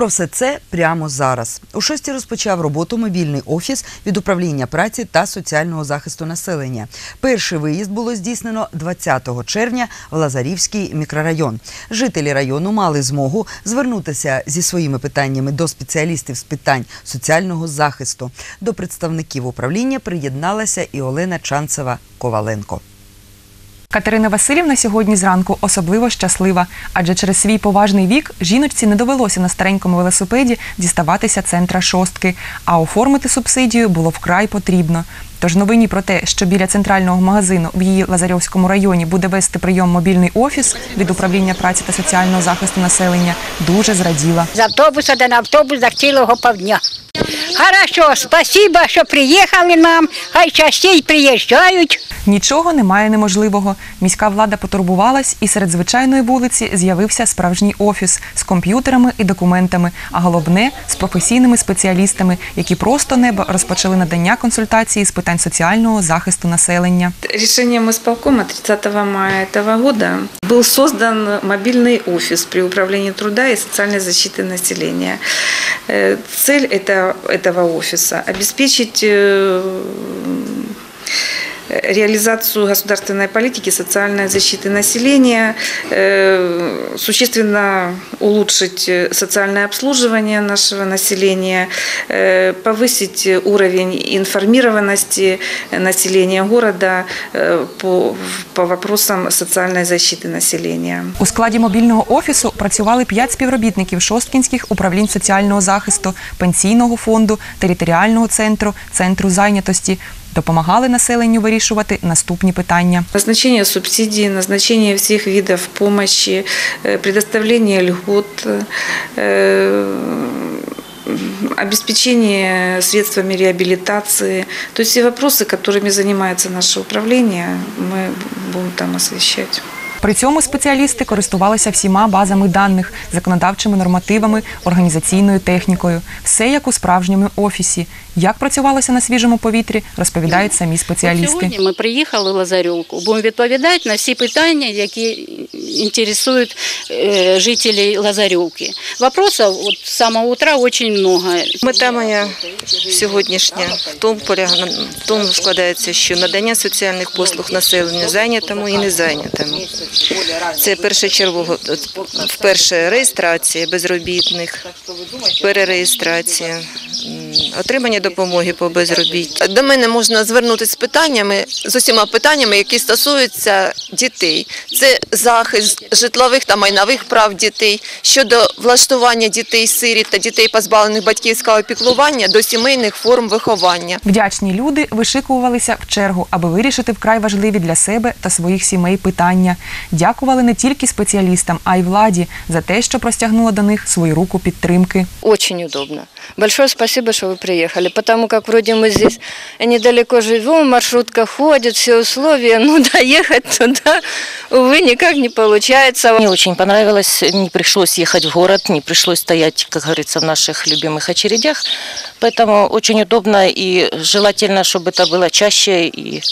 Про все це прямо зараз. У шості розпочав роботу мобільний офіс від управління праці та соціального захисту населення. Перший виїзд було здійснено 20 червня в Лазарівський мікрорайон. Жителі району мали змогу звернутися зі своїми питаннями до спеціалістів з питань соціального захисту. До представників управління приєдналася і Олена Чанцева Коваленко. Катерина Васильівна сьогодні зранку особливо щаслива, адже через свій поважний вік жіночці не довелося на старенькому велосипеді діставатися центра шостки, а оформити субсидію було вкрай потрібно. Тож новині про те, що біля центрального магазину в її Лазарьовському районі буде вести прийом мобільний офіс від управління праці та соціального захисту населення, дуже зраділа. З автобуса до на автобус за цілого півдня. Хорошо, спасибо, що приїхали нам, хай частей приїжджають. Нічого немає неможливого. Міська влада потурбувалась, і серед звичайної вулиці з'явився справжній офіс з комп'ютерами і документами, а головне з професійними спеціалістами, які просто небо розпочали надання консультації з питань соціального захисту населення. Решением исполкома 30 мая этого года был создан мобильный офис при управлении труда и социальной защиты населения. Э, Цель это, этого офиса – обеспечить э, реализацию государственной политики социальной защиты населения, э, существенно улучшить э, социальное обслуживание нашего населения, э, повысить уровень информированности населения города э, по, по вопросам социальной защиты населения. У складі мобільного офісу працювали п'ять співробітників шосткінських управлінь соціального захисту, пенсійного фонду, територіального центру, центру зайнятості. Допомагали населенню вирішувати наступні питання. Назначение субсидий, назначение всех видов помощи, э, предоставление льгот, э, обеспечение средствами реабилитации. То есть все вопросы, которыми занимается наше управление, мы будем там освещать. При цьому спеціалісти користувалися всіма базами даних, законодавчими нормативами, організаційною технікою. Все як у справжньому офісі. Як працювалося на свіжому повітрі, розповідають самі спеціалісти. Сьогодні ми приїхали в Лазарівку. Будемо відповідати на всі питання, які інтересують е, жителів Лазарівки. Вопросів з самого утра дуже багато. Мета моя сьогоднішня в тому полягає в тому складається, що надання соціальних послуг населенню зайнятому і незайнятому. Це першочергово вперше реєстрація безробітних, перереєстрація, отримання допомоги по безробіттю. До мене можна звернутися з питаннями з усіма питаннями, які стосуються дітей. Це захист житлових та майнових прав дітей щодо влаштування дітей сиріт та дітей, позбавлених батьківського піклування до сімейних форм виховання. Вдячні люди вишикувалися в чергу, аби вирішити вкрай важливі для себе та своїх сімей питання. Дякували не тільки спеціалістам, а й владі за те, що простягнула до них свою руку підтримки. Очень удобно. Большое спасибо, что вы приехали, потому как вроде мы здесь недалеко живем, маршрутка ходит, все условия, ну доехать туда, увы, никак не получается. Мне очень понравилось, не пришлось ехать в город, не пришлось стоять, как говорится, в наших любимых очередях. Поэтому очень удобно и желательно, чтобы это было чаще, и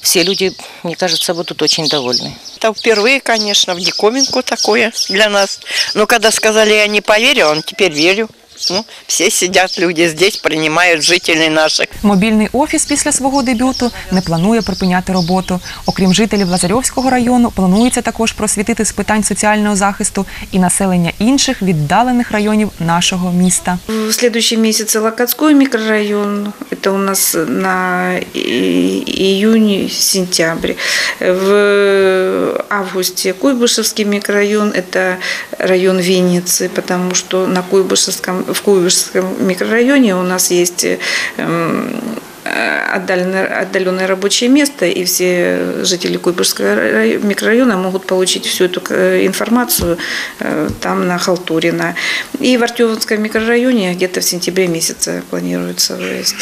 все люди, мне кажется, будут очень довольны. Это впервые, конечно, в диковинку такое для нас. Но когда сказали, я не поверила, а теперь верю. Ну, все сидят люди здесь, принимают жителей наших. Мобільний офіс після свого дебюту не планує припиняти роботу. Окрім жителів Лазарьовського району, планується також просвітити з питань соціального захисту і населення інших віддалених районів нашого міста. В следующем месяце Локотской микрорайон, это у нас на июнь-сентябрь. В августе Куйбышевский микрорайон, это район Винницы, потому что на Куйбышевском, в Куйбышевском микрорайоне у нас есть эм, отдаленное, отдаленное рабочее место, и все жители Куйбышевского рай- микрорайона могут получить всю эту э, информацию э, там на Халтурина. И в Артемовском микрорайоне где-то в сентябре месяце планируется выезд.